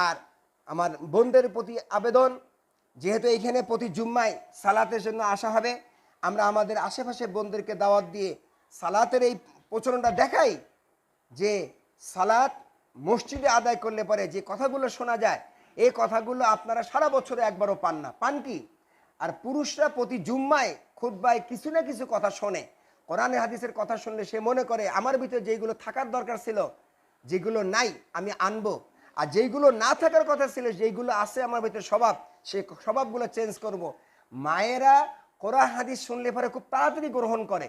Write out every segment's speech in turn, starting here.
আর আমার বোনদের প্রতি আবেদন, যেহেতু এইখানে প্রতি জুম্মায় সালাতের জন্য আসা হবে, আমরা আমাদের আশেপাশে বোনদেরকে দাওয়াত দিয়ে সালাতের এই প্রচলনটা দেখাই যে সালাত মসজিদে আদায় করলে পরে যে কথাগুলো শোনা যায়, এই কথাগুলো আপনারা সারা বছরে একবারও পান না। পান কি? আর পুরুষরা প্রতি জুম্মায় খুদ্বায় কিছু না কিছু কথা শোনে। কোরআনে হাদিসের কথা শুনলে সে মনে করে, আমার ভিতরে যেগুলো থাকার দরকার ছিল, যেগুলো নাই, আমি আনব। আর যেইগুলো না থাকার কথা ছিল, যেইগুলো আছে আমার ভিতরে স্বভাব, সেই স্বভাবগুলো চেঞ্জ করব। মায়েরা কোরআন, হাদিস শুনলে পরে খুব তাড়াতাড়ি গ্রহণ করে।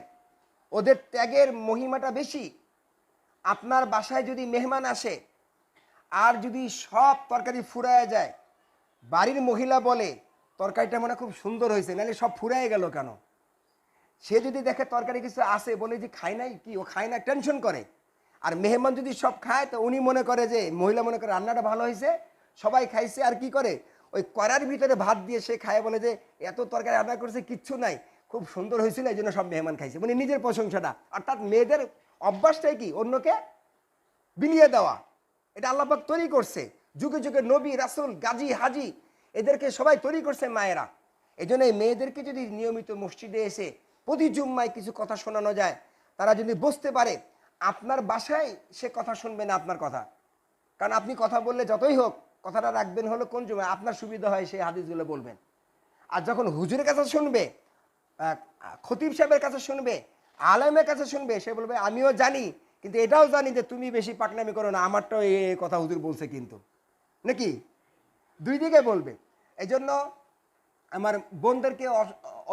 ওদের ত্যাগের মহিমাটা বেশি। আপনার বাসায় যদি মেহমান আসে, আর যদি সব তরকারি ফুরায় যায়, বাড়ির মহিলা বলে, তরকারিটা মনে খুব সুন্দর হয়েছে নাহলে সব ফুরায় গেল কেন? সে যদি দেখে তরকারি কিছু আসে বলে যে খায় নাই কি, ও খায় না টেনশন করে। আর মেহমান যদি সব খায়, তো উনি মনে করে যে, মহিলা মনে করে রান্নাটা ভালো হয়েছে, সবাই খাইছে, আর কি করে? ওই কড়ার ভিতরে ভাত দিয়ে সে খায় বলে যে, এত তরকারি রান্না করছে, কিচ্ছু নাই। খুব সুন্দর হয়েছিল, এই জন্য সব মেহমান খাইছে। মানে নিজের প্রশংসাটা। অর্থাৎ মেয়েদের অভ্যাসটাই কি? অন্যকে বিলিয়ে দেওয়া। এটা আল্লাপাক তৈরি করছে। যুগে যুগে নবী, রাসুল, গাজী, হাজি, এদেরকে সবাই তৈরি করছে মায়েরা। এই জন্য এই মেয়েদেরকে যদি নিয়মিত মসজিদে এসে প্রতি জুম্মায় কিছু কথা শোনানো যায়, তারা যদি বুঝতে পারে আপনার বাসায় সে কথা শুনবে না আপনার কথা। কারণ আপনি কথা বললে যতই হোক, কথাটা রাখবেন হলো কোন জুমায়, আপনার সুবিধা হয় সেই হাদিসগুলো বলবেন। আর যখন হুজুরের কাছে শুনবে খতিব সাহেবের কাছে শুনবে, আলেমের কাছে শুনবে, সে বলবে, আমিও জানি, কিন্তু এটাও জানি যে তুমি বেশি পাকনামি করো না, আমারটাও এই কথা হুজুর বলছে কিন্তু। নাকি? দুই দিকে বলবে। এই জন্য আমার বোনদেরকে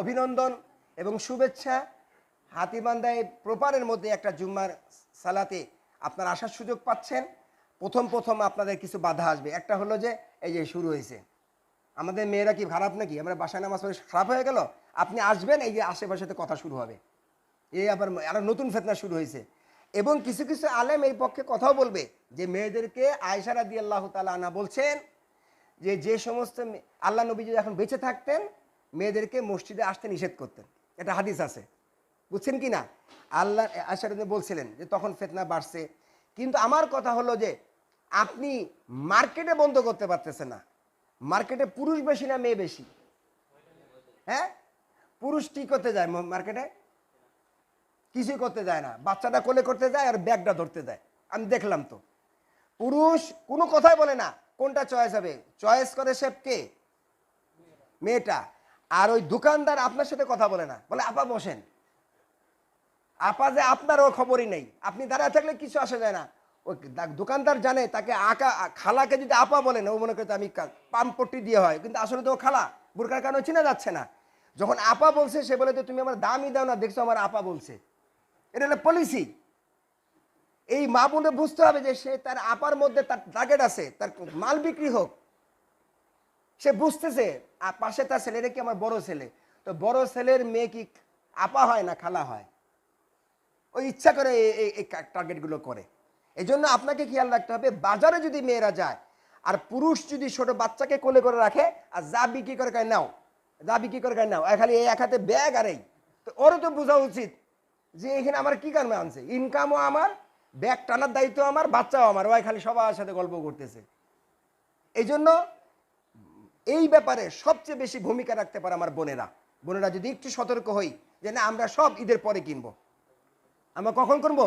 অভিনন্দন এবং শুভেচ্ছা। হাতিবান্ধায় প্রপারের মধ্যে একটা জুম্মার সালাতে আপনার আসার সুযোগ পাচ্ছেন। প্রথম প্রথম আপনাদের কিছু বাধা আসবে। একটা হলো যে, এই যে শুরু হয়েছে। আমাদের মেয়েরা কি খারাপ নাকি? আমরা বাসায় নামাজ পড়ে খারাপ হয়ে গেল? আপনি আসবেন, এই যে আশেপাশেতে কথা শুরু হবে। এই আবার আরও নতুন ফেতনা শুরু হয়েছে। এবং কিছু কিছু আলেম এই পক্ষে কথাও বলবে যে, মেয়েদেরকে আয়সারা দিয়ে আল্লাহ তালা আনা বলছেন যে যে সমস্ত আল্লাহ নবীজি যখন বেঁচে থাকতেন, মেয়েদেরকে মসজিদে আসতে নিষেধ করতেন। এটা হাদিস আছে। বুঝছেন কি না? আল্লাহ আয়সারা বলছিলেন যে তখন ফেতনা বাড়ছে। কিন্তু আমার কথা হলো যে, আপনি মার্কেটে বন্ধ করতে পারতেছেন না। মার্কেটে পুরুষ বেশি না মেয়ে বেশি? হ্যাঁ? পুরুষ কি করতে যায় মার্কেটে? কিছুই করতে যায় না। বাচ্চাটা কোলে করতে যায় আর ব্যাগটা ধরতে যায়। আমি দেখলাম তো। পুরুষ কোনো কথাই বলে না। কোনটা চয়েস হবে? চয়েস করে সে কে? মেয়েটা। আর ওই দোকানদার আপনার সাথে কথা বলে না। বলে, আপা, বসেন। আপা যে আপনারও খবরই নেই। আপনি দাঁড়ায় থাকলে কিছু আসা যায় না। ওই দোকানদার জানে, তাকে আঁকা, খালাকে যদি আপা বলেন, ও মনে করে আমি পাম্পট্টি দিয়ে হয়। কিন্তু আসলে তো খালা বুরকার কারণে চিনা যাচ্ছে না। যখন আপা বলছে, সে বলে তো তুমি আমার দামই দাও না, দেখছ আমার আপা বলছে। এটা হলো পলিসি এই মা বোনে বুঝতে হবে যে, সে তার আপার মধ্যে তার টার্গেট আছে, তার মাল বিক্রি হোক। সে বুঝতেছে আর পাশে তার ছেলেটা কি আমার বড় ছেলে? তো বড় ছেলের মেয়ে কি আপা হয় না খালা হয়? ওই ইচ্ছা করে এই- টার্গেটগুলো করে। এই জন্য আপনাকে খেয়াল রাখতে হবে, বাজারে যদি মেয়েরা যায়, আর পুরুষ যদি ছোট বাচ্চাকে কোলে করে রাখে, আর যা বিক্রি করে খায় নাও, যা বিক্রি করে খায় নাও খালি এই এক হাতে ব্যাগ আর এই, তো ওরও তো বোঝা উচিত যে এখানে আমার কি কারণে আনছে। ইনকামও আমার, ব্যাগ টানার দায়িত্ব আমার, বাচ্চাও আমার ওই খালি সবার সাথে গল্প করতেছে। এই জন্য এই ব্যাপারে সবচেয়ে বেশি ভূমিকা রাখতে পারে আমার বোনেরা। বোনেরা যদি একটু সতর্ক হই যে না, আমরা সব ঈদের পরে কিনবো। আমরা কখন কিনবো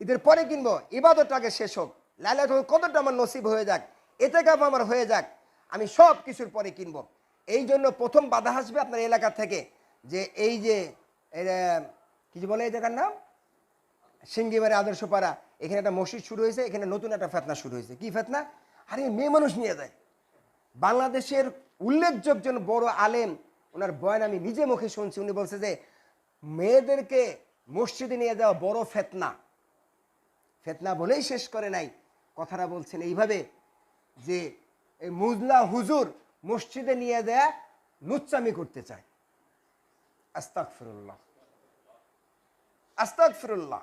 ঈদের পরে কিনবো। ইবাদত আগে শেষ হোক। লাইলাত কতটা আমার নসিব হয়ে যাক। এতে কাপ আমার হয়ে যাক। আমি সব কিছুর পরে কিনবো। এই জন্য প্রথম বাধা আসবে আপনার এলাকা থেকে যে এই যে এরা, কি বলে এই জায়গার নাম? সিঙ্গিবারে আদর্শপাড়া। এখানে একটা মসজিদ শুরু হয়েছে এখানে নতুন একটা ফেতনা শুরু হয়েছে। কি ফেতনা? আরে মেয়ে মানুষ নিয়ে যায়। বাংলাদেশের উল্লেখযোগ্য বড় আলেম ওনার বয়ান আমি নিজে মুখে শুনছি। উনি বলছে যে মেয়েদেরকে মসজিদে নিয়ে যাওয়া বড় ফেতনা। ফেতনা বলেই শেষ করে নাই। কথাটা বলছেন এইভাবে যে এই মুজলা হুজুর মসজিদে নিয়ে দেয়া নুচ্চামি করতে চায়। আস্তাক ফিরুল্লাহ আস্তাক ফিরুল্লাহ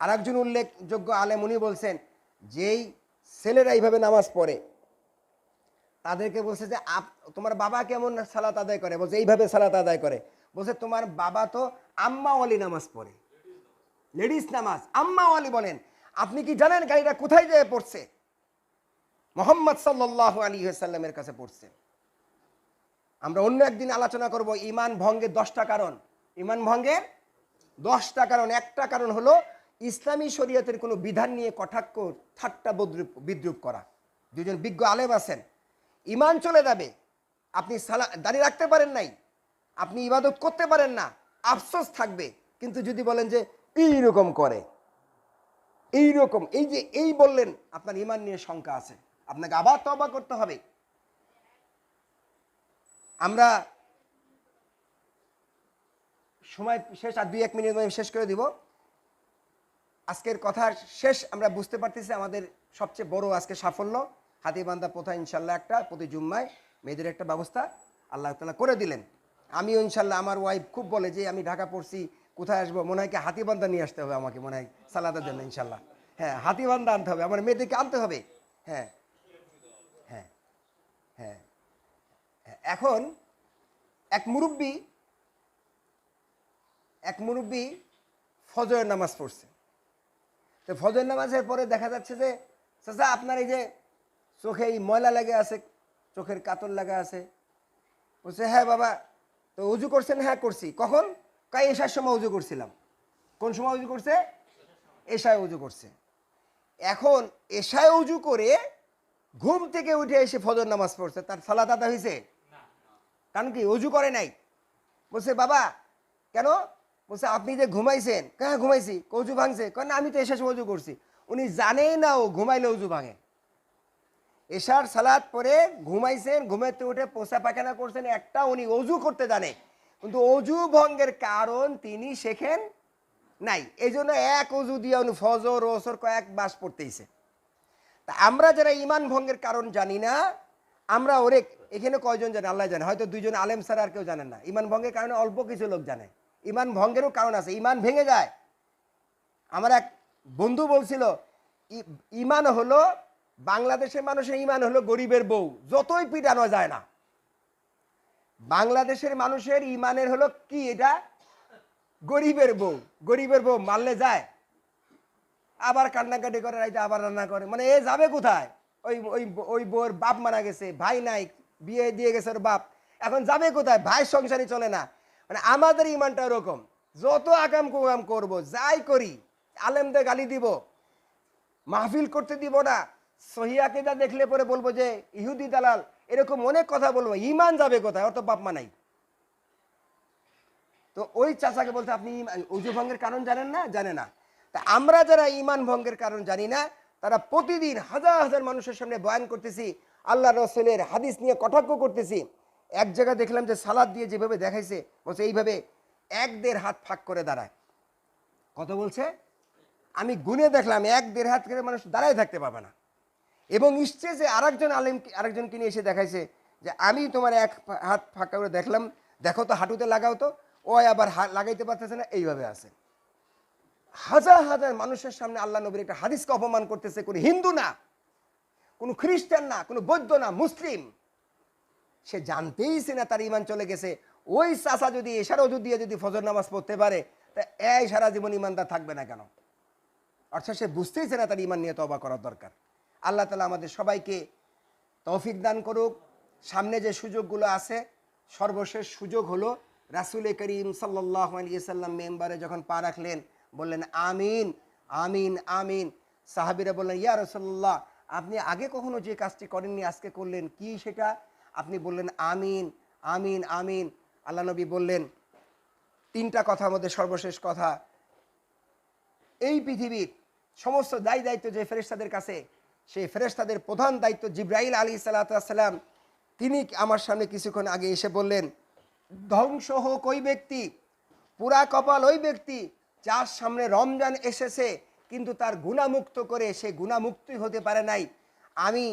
আর একজন উল্লেখযোগ্য আলেম উনি বলছেন, যেই ছেলেরা এইভাবে নামাজ পড়ে, তাদেরকে বলছে যে তোমার বাবা কেমন সালাত আদায় করে? বলছে, এইভাবে সালাত আদায় করে। বলছে, তোমার বাবা তো আম্মা ওয়ালি নামাজ পড়ে। লেডিস নামাজ, আম্মা ওয়ালি বলেন। আপনি কি জানেন গাড়িটা কোথায় যেয়ে পড়ছে? মোহাম্মদ সাল্লাহ আলী সাল্লামের কাছে পড়ছে। আমরা অন্য একদিন আলোচনা করব, ইমান ভঙ্গের দশটা কারণ। ইমান ভঙ্গের দশটা কারণ। একটা কারণ হলো, ইসলামী শরীয়তের কোনো বিধান নিয়ে কটাক্ষ, ঠাট্টা বদ্রুপ, বিদ্রুপ করা। দুজন বিজ্ঞ আলেম আছেন। ইমান চলে যাবে। আপনি সালা, দাঁড়িয়ে রাখতে পারেন নাই। আপনি ইবাদত করতে পারেন না, আফসোস থাকবে। কিন্তু যদি বলেন যে এইরকম করে এই রকম এই যে এই বললেন, আপনার ইমান নিয়ে শঙ্কা আছে। আপনাকে আবার তবা করতে হবে। আমরা সময় শেষ, আর দুই এক মিনিট শেষ করে দিব। আজকের কথা শেষ, আমরা বুঝতে পারতেছি আমাদের সবচেয়ে বড় আজকে সাফল্য। হাতিবান্ধা প্রথা ইনশাল্লাহ একটা, প্রতি জুম্মায় মেয়েদের একটা ব্যবস্থা আল্লাহ তালা করে দিলেন। আমিও ইনশাল্লাহ আমার ওয়াইফ খুব বলে যে আমি ঢাকা পড়ছি, কোথায় আসব? মনে হয় কি হাতিবান্ধা নিয়ে আসতে হবে আমাকে, মনে হয় সালাদের জন্য ইনশাল্লাহ। হ্যাঁ হাতিবান্ধা আনতে হবে, আমার মেয়েদেরকে আনতে হবে। হ্যাঁ হ্যাঁ হ্যাঁ হ্যাঁ এখন এক মুরব্বী এক মুরব্বী ফজরের নামাজ পড়ছে। তো ফজর নামাজের পরে দেখা যাচ্ছে যে, চাচা আপনার এই যে চোখে এই ময়লা লেগে আছে, চোখের কাতর লাগা আছে। বলছে হ্যাঁ বাবা তো উজু করছেন হ্যাঁ করছি। কখন? কাই এসার সময় উজু করছিলাম? কোন সময় উজু করছে? এশায় উজু করছে। এখন এশায় উজু করে ঘুম থেকে উঠে এসে ফজর নামাজ পড়ছে। তার সালাত আদা হয়েছে কারণ কি উজু করে নাই। বলছে বাবা কেন? বলছে আপনি যে ঘুমাইছেন? হ্যাঁ ঘুমাইছি। অজু ভাঙছে? কেন আমি তো এসে উজু করছি। উনি জানেই না ও ঘুমাইলে অজু ভাঙে। এশার সালাদ পরে ঘুমাইছেন ঘুমাইতে উঠে পোষা পায়খানা করছেন, একটা উনি অজু করতে জানে। কিন্তু অজু ভঙ্গের কারণ তিনি শেখেন নাই। এই জন্য এক অজু দিয়ে উনি ফজর, ওসর কয়েক বাস পড়তেইছে। তা আমরা যারা ইমান ভঙ্গের কারণ জানি না, আমরা ওরে এখানে কয়জন জানে? আল্লাহ জানে। হয়তো দুইজন আলেম স্যার আর কেউ জানেন না। ইমান ভঙ্গের কারণে অল্প কিছু লোক জানে। ইমান ভঙ্গেরও কারণ আছে। ইমান ভেঙে যায়। আমার এক বন্ধু বলছিল ইমান হলো বাংলাদেশের মানুষের ইমান হলো গরিবের বউ, যতই পিটানো যায় না। বাংলাদেশের মানুষের ইমানের হলো কি এটা? গরিবের বউ গরিবের বউ মারলে যায়, আবার কান্নাকাটি করে, রাইতে আবার রান্না করে। মানে এ যাবে কোথায়? ওই ওই ওই বউর বাপ মারা গেছে, ভাই নাই, বিয়ে দিয়ে গেছে ওর বাপ, এখন যাবে কোথায়? ভাই সংসারই চলে না। মানে আমাদের ইমানটা ওরকম, যত আকাম কুকাম করব, যাই করি, আলেমদের গালি দিব, মাহফিল করতে দিব না সহিয়াকেদা দেখলে পরে বলব যে, ইহুদি দালাল, এরকম অনেক কথা বলব। ইমান যাবে কোথায়? অত বাপ মা নাই। তো ওই চাচাকে বলতে আপনি উজু ভঙ্গের কারণ জানেন না? জানে না। তা আমরা যারা ইমান ভঙ্গের কারণ জানি না, তারা প্রতিদিন হাজার হাজার মানুষের সামনে বয়ান করতেছি, আল্লাহ রসুলের হাদিস নিয়ে কটাক্ষ করতেছি। এক জায়গায় দেখলাম যে সালাদ দিয়ে যেভাবে দেখাইছে, বলছে এইভাবে এক দেড় হাত ফাঁক করে দাঁড়ায়। কত বলছে? আমি গুনে দেখলাম, এক দেড় হাত করে মানুষ দাঁড়ায় থাকতে পারবে না। এবং স্টেজে আরেকজন আলেম আরেকজনকে নিয়ে এসে দেখাইছে যে আমি তোমার এক হাত ফাঁকা করে দেখলাম, দেখো তো হাঁটুতে লাগাও তো, ও আবার লাগাইতে পারতেছে না, এইভাবে আছে। হাজার হাজার মানুষের সামনে আল্লাহ নবীর একটা হাদিসকে অপমান করতেছে, কোনো হিন্দু না, কোনো খ্রিস্টান না, কোনো বৌদ্ধ না, মুসলিম। সে জানতেইছে না তার ইমান চলে গেছে। ওই চাষা যদি এশার অজু দিয়ে যদি ফজর নামাজ পড়তে পারে, তা এই সারা জীবন ইমানদার থাকবে না কেন? অর্থাৎ সে বুঝতেইছে না তার ইমান নিয়ে তবা করার দরকার। আল্লাহ তালা আমাদের সবাইকে তৌফিক দান করুক। সামনে যে সুযোগগুলো আছে, সর্বশেষ সুযোগ হলো রাসুল করিম সাল্লাহ আলিয়াল্লাম মেম্বারে যখন পা রাখলেন, বললেন, আমিন আমিন আমিন। সাহাবিরা বললেন, ইয়া রসল্লাহ আপনি আগে কখনো যে কাজটি করেননি, আজকে করলেন কি সেটা? আপনি বললেন, আমিন আমিন আমিন। আল্লাহ নবী বললেন, তিনটা কথা আমাদের সর্বশেষ কথা। এই পৃথিবীর সমস্ত দায়ী দায়িত্ব যে ফেরেশতাদের কাছে সেই ফেরেশতাদের প্রধান দায়িত্ব জিব্রাইল আলী সাল্লাম তিনি আমার সামনে কিছুক্ষণ আগে এসে বললেন, ধ্বংস হোক ওই ব্যক্তি, পুরা কপাল ওই ব্যক্তি যার সামনে রমজান এসেছে, কিন্তু তার গুণামুক্ত করে সে গুণামুক্তই হতে পারে নাই। আমি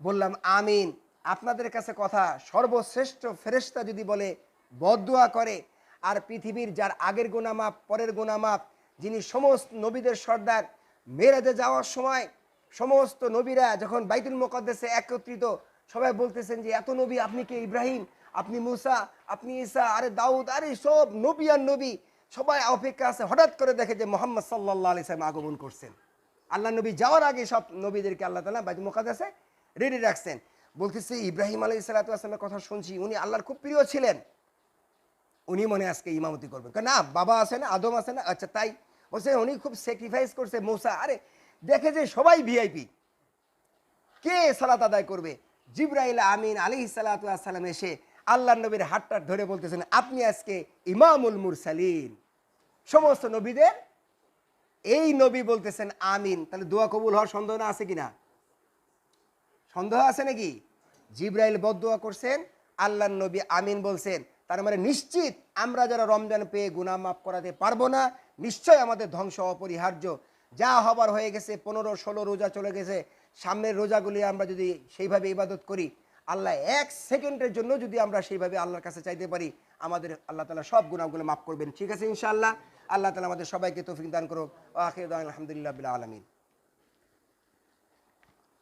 বললাম, আমিন। আপনাদের কাছে কথা, সর্বশ্রেষ্ঠ ফেরেশতা যদি বলে বদুয়া করে, আর পৃথিবীর যার আগের গুণামাপ পরের গুণামাপ যিনি সমস্ত নবীদের সর্দার মেরাজে যাওয়ার সময় সমস্ত নবীরা যখন বাইতুল মোকদ্দেসে একত্রিত, সবাই বলতেছেন যে, এত নবী, আপনি কে? ইব্রাহিম, আপনি মুসা, আপনি ঈসা, আরে দাউদ, আরে সব নবী আর নবী। সবাই অপেক্ষা আছে, হঠাৎ করে দেখে যে মোহাম্মদ সাল্লাহ আলি সাহেব আগমন করছেন। আল্লাহ নবী যাওয়ার আগে সব নবীদেরকে আল্লাহ তালা বাইতুল মোকাদ্দেসে রেডি রাখছেন। বলতেছে, ইব্রাহিম আলাই সালাতামের কথা শুনছি, উনি আল্লাহর খুব প্রিয় ছিলেন। উনি মনে আজকে ইমামতি করবেন। না, বাবা আছে না, আদম আছে না? আচ্ছা তাই। বলছে, উনি খুব স্যাক্রিফাইস করছে, মৌসা। আরে দেখে যে সবাই ভিআইপি কে সালাত আদায় করবে? জিব্রাইল আমিন আলী সালাতাম এসে আল্লাহ নবীর হাতটা ধরে বলতেছেন, আপনি আজকে ইমামুল মুরসালিন। সমস্ত নবীদের এই নবী বলতেছেন, আমিন। তাহলে দোয়া কবুল হওয়ার সন্দেহ না আছে কিনা? সন্দেহ আছে নাকি? জিব্রাইল বদুয়া করছেন আল্লাহ নবী আমিন বলছেন। তার মানে নিশ্চিত আমরা যারা রমজান পেয়ে গুনাহ মাফ করাতে পারব না নিশ্চয় আমাদের ধ্বংস অপরিহার্য। যা হবার হয়ে গেছে পনেরো ষোলো রোজা চলে গেছে সামনের রোজাগুলি আমরা যদি সেইভাবে ইবাদত করি আল্লাহ এক সেকেন্ডের জন্য যদি আমরা সেইভাবে আল্লাহর কাছে চাইতে পারি আমাদের আল্লাহ তালা সব গুণাগুলো মাফ করবেন ঠিক আছে ইনশাআল্লাহ আল্লাহ তালা আমাদের সবাইকে তৌফিক দান করুক আখির দাওয়ান আলহামদুলিল্লাহ বিল আলমিন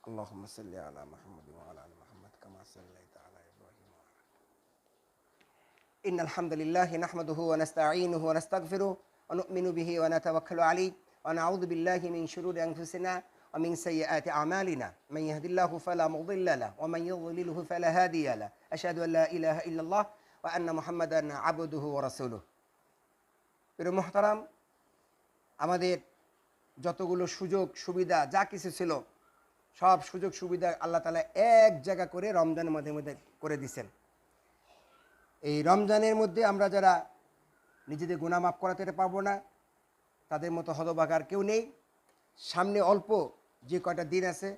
اللهم صل على محمد وعلى ال محمد كما صليت على ابراهيم وعلى إن الحمد لله نحمده ونستعينه ونستغفره ونؤمن به ونتوكل عليه ونعوذ بالله من شرور أنفسنا ومن سيئات أعمالنا من يهد الله فلا مضل له ومن يضلله فلا هادي له أشهد أن لا إله إلا الله وأن محمدا عبده ورسوله প্রিয় মোহতারাম আমাদের যতগুলো সুযোগ সুবিধা যা কিছু ছিল সব সুযোগ সুবিধা আল্লাহ তালা এক জায়গা করে রমজানের মধ্যে মধ্যে করে দিছেন এই রমজানের মধ্যে আমরা যারা নিজেদের গুণা মাফ করাতে পারবো না তাদের মতো হতবাগার কেউ নেই। সামনে অল্প যে কয়টা দিন আছে,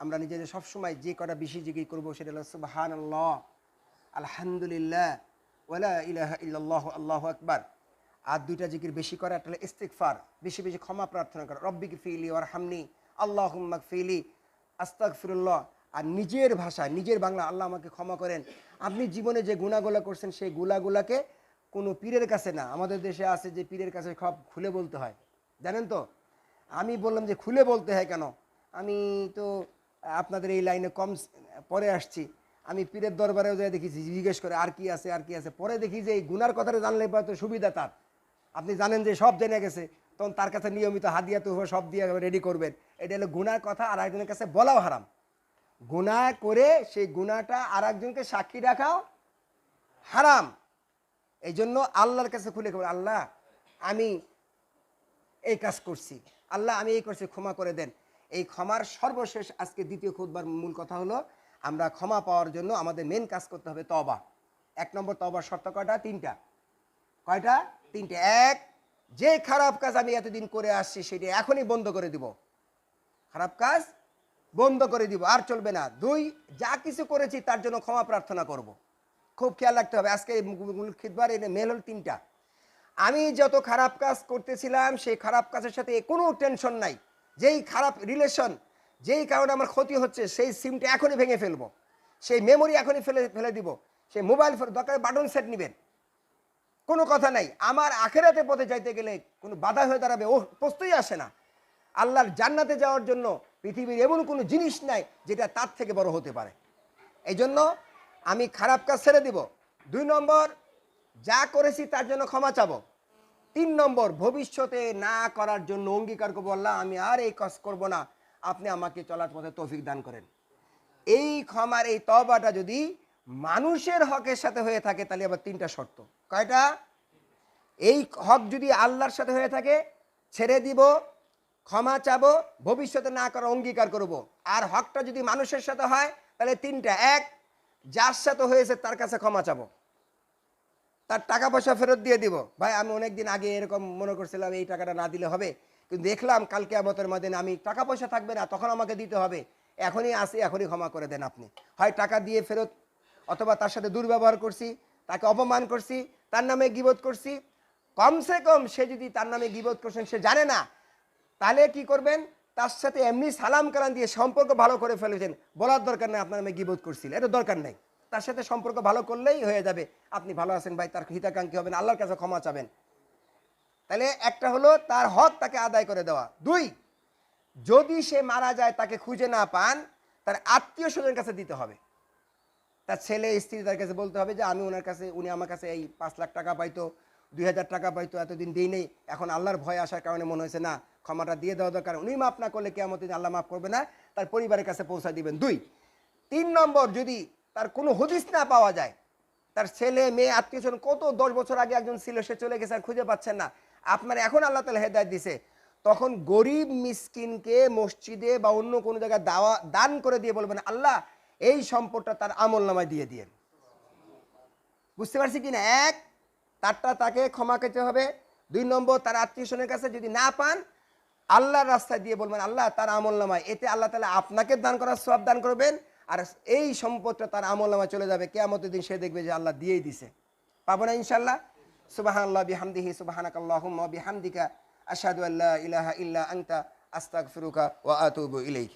আমরা নিজেদের সবসময় যে কয়টা বেশি জিগি করব সেটা হলো সুবাহান আল্লাহ আলহামদুলিল্লাহ ওয়ালা ইলাহা ইল্লাল্লাহ, আল্লাহ আকবার। আর দুইটা জিকির বেশি করা, একটা হলো ইস্তিকফার বেশি বেশি ক্ষমা প্রার্থনা করা রব্বিক ফিলি ওর হামনি আল্লাহ ফিলি আস্তাক ফিরুল্লাহ আর নিজের ভাষায়, নিজের বাংলা, আল্লাহ আমাকে ক্ষমা করেন। আপনি জীবনে যে গুণাগুলা করছেন, সেই গুলাগুলাকে কোনো পীরের কাছে না, আমাদের দেশে আছে যে পীরের কাছে সব খুলে বলতে হয়। জানেন তো? আমি বললাম যে খুলে বলতে হয় কেন? আমি তো আপনাদের এই লাইনে কম পরে আসছি। আমি পীরের দরবারেও যাই দেখি জিজ্ঞেস করে আর কি আছে, আর কি আছে। পরে দেখি যে এই গুনার কথাটা জানলে তো সুবিধা তার। আপনি জানেন যে সব জেনে গেছে, তখন তার কাছে নিয়মিত হাদিয়া তো সব দিয়ে রেডি করবেন। এটা হলো গুনার কথা, আর একজনের কাছে বলাও হারাম। গুনাহ করে সেই গুনাহটা আর একজনকে সাক্ষী রাখাও হারাম। এই জন্য আল্লাহর কাছে খুলে খবর আল্লাহ, আমি এই কাজ করছি। আল্লাহ, আমি এই করছি, ক্ষমা করে দেন। এই ক্ষমার সর্বশেষ আজকে দ্বিতীয় খুদবার মূল কথা হলো, আমরা ক্ষমা পাওয়ার জন্য আমাদের মেন কাজ করতে হবে তবা এক নম্বর তবার শর্ত কয়টা? তিনটা। কয়টা? তিনটে। এক, যে খারাপ কাজ আমি এতদিন করে আসছি, সেটা এখনই বন্ধ করে দিব। খারাপ কাজ বন্ধ করে দিব, আর চলবে না। দুই, যা কিছু করেছি তার জন্য ক্ষমা প্রার্থনা করব। খুব খেয়াল রাখতে হবে। আজকে খিদবার এই মেল হল তিনটা। আমি যত খারাপ কাজ করতেছিলাম, সেই খারাপ কাজের সাথে কোনো টেনশন নাই। যেই খারাপ রিলেশন যেই কারণে আমার ক্ষতি হচ্ছে, সেই সিমটা এখনই ভেঙে ফেলব। সেই মেমোরি এখনই ফেলে ফেলে দিব। সেই মোবাইল ফোন দরকার বাটন সেট নেবেন। কোনো কথা নাই। আমার আখেরাতে পথে যাইতে গেলে কোনো বাধা হয়ে দাঁড়াবে ও প্রশ্নই আসে না। আল্লাহর জান্নাতে যাওয়ার জন্য পৃথিবীর এমন কোনো জিনিস নাই, যেটা তার থেকে বড় হতে পারে। এই জন্য আমি খারাপ কাজ ছেড়ে দিব। দুই নম্বর, যা করেছি তার জন্য ক্ষমা চাবো। তিন নম্বর, ভবিষ্যতে না করার জন্য অঙ্গীকার করব। আল্লাহ, আমি আর এই কাজ করব না। আপনি আমাকে চলার পথে তৌফিক দান করেন। এই ক্ষমার, এই তবাটা যদি মানুষের হকের সাথে হয়ে থাকে, তাহলে আবার তিনটা শর্ত। কয়টা? এই হক যদি আল্লাহর সাথে হয়ে থাকে, ছেড়ে দিব, ক্ষমা চাবো, ভবিষ্যতে না করার অঙ্গীকার করব। আর হকটা যদি মানুষের সাথে হয়, তাহলে তিনটা। এক যার সাথে হয়েছে তার কাছে ক্ষমা চাবো। তার টাকা পয়সা ফেরত দিয়ে দিব। ভাই, আমি অনেকদিন আগে এরকম মনে করছিলাম, এই টাকাটা না দিলে হবে। কিন্তু দেখলাম কালকে আমতের মধ্যে আমি টাকা পয়সা থাকবে না, তখন আমাকে দিতে হবে। এখনই আসি, এখনই ক্ষমা করে দেন আপনি। হয় টাকা দিয়ে ফেরত, অথবা তার সাথে দুর্ব্যবহার করছি, তাকে অপমান করছি, তার নামে গিবোধ করছি। কমসে কম সে যদি তার নামে গিবোধ করছেন, সে জানে না। তাহলে কি করবেন? তার সাথে এমনি সালাম কালাম দিয়ে সম্পর্ক ভালো করে ফেলেছেন, বলার দরকার নেই, আপনার নামে গিবোধ করছিল, এটা দরকার নেই। তার সাথে সম্পর্ক ভালো করলেই হয়ে যাবে, আপনি ভালো আছেন ভাই, তার হিতাকাঙ্ক্ষী হবেন, আল্লাহর কাছে ক্ষমা চাবেন। তাহলে একটা হলো, তার হক তাকে আদায় করে দেওয়া। দুই, যদি সে মারা যায়, তাকে খুঁজে না পান, তার আত্মীয় স্বজনের কাছে দিতে হবে। তার ছেলে, স্ত্রী তার কাছে বলতে হবে যে, আমি ওনার কাছে, উনি আমার কাছে এই পাঁচ লাখ টাকা পাইতো, দুই হাজার টাকা পাইতো, এতদিন দিই নেই, এখন আল্লাহর ভয় আসার কারণে মনে হয়েছে, না ক্ষমাটা দিয়ে দেওয়া দরকার। উনি মাফ না করলে কেমন দিন আল্লাহ মাফ করবে না। তার পরিবারের কাছে পৌঁছা দিবেন। দুই, তিন নম্বর, যদি তার কোনো হদিস না পাওয়া যায়, তার ছেলে, মেয়ে, আত্মীয় স্বজন কত দশ বছর আগে একজন ছিল, সে চলে গেছে, আর খুঁজে পাচ্ছেন না। আপনার এখন আল্লাহ তালা হেদায়ত দিছে। তখন গরিব মিসকিনকে মসজিদে বা অন্য কোনো জায়গায় দাওয়া, দান করে দিয়ে বলবেন, আল্লাহ, এই সম্পদটা তার আমল নামায় দিয়ে দিয়ে বুঝতে পারছি কি না? এক, তারটা তাকে ক্ষমা খেতে হবে। দুই নম্বর, তার আত্মীয় স্বজনের কাছে যদি না পান আল্লাহর রাস্তায় দিয়ে বলবেন, আল্লাহ, তার আমল নামায়। এতে আল্লাহ তালা আপনাকে দান করার সব দান করবেন আর এই সম্পদটা তার আমল নামায় চলে যাবে। কেয়ামতের দিন সে দেখবে যে আল্লাহ দিয়েই দিছে। পাবো না ইনশাল্লাহ সুবাহান আল্লাহ বিহামদিহি সুবাহানাক আল্লাহুম্মা বিহামদিকা আসাদু আল্লাহ ইলাহা ইল্লা আনতা, আস্তাগফিরুকা ও আতুবু ইলাইক।